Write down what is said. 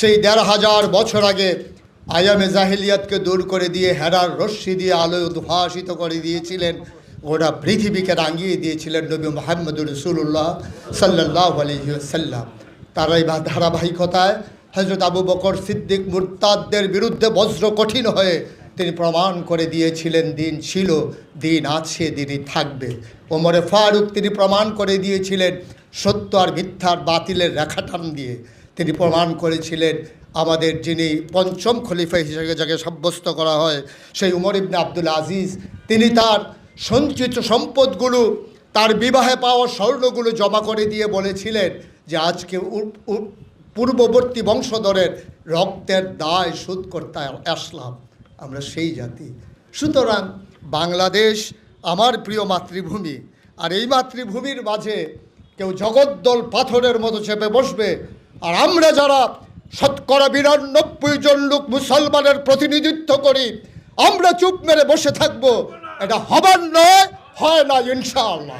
সেই দেড় হাজার বছর আগে আয়ামে জাহিলিয়াতকে দূর করে দিয়ে হেরার রশ্মি দিয়ে আলোয় উদ্ভাসিত করে দিয়েছিলেন। ওরা পৃথিবীকে রাঙিয়ে দিয়েছিলেন নবী মোহাম্মদুর রসুল্লাহ সাল্লাহ আলহিসাল্লাম তারাই বা ধারাবাহিকতায় হজরত আবু বকর সিদ্দিক মুরতাদদের বিরুদ্ধে বজ্র কঠিন হয়ে তিনি প্রমাণ করে দিয়েছিলেন, দিন ছিল, দিন আছে, দিনই থাকবে। ওমরে ফারুক তিনি প্রমাণ করে দিয়েছিলেন সত্য আর মিথ্যার বাতিলের রেখা টান দিয়ে। তিনি প্রমাণ করেছিলেন আমাদের যিনি পঞ্চম খলিফা হিসেবে যাকে সাব্যস্ত করা হয়, সেই উমর ইবনে আব্দুল আজিজ। তিনি তার সঞ্চিত সম্পদগুলো, তার বিবাহে পাওয়া স্বর্ণগুলো জমা করে দিয়ে বলেছিলেন যে আজকে পূর্ববর্তী বংশধরের রক্তের দায় শোধ করতে আসলাম। আমরা সেই জাতি। সুতরাং বাংলাদেশ আমার প্রিয় মাতৃভূমি। আর এই মাতৃভূমির মাঝে কেউ জগদ্দল পাথরের মতো চেপে বসবে আর আমরা যারা শতকরা বিরানব্বই জন লোক মুসলমানের প্রতিনিধিত্ব করি, আমরা চুপ মেরে বসে থাকব। এটা হবার নয়, হয় না, ইনশাআল্লাহ।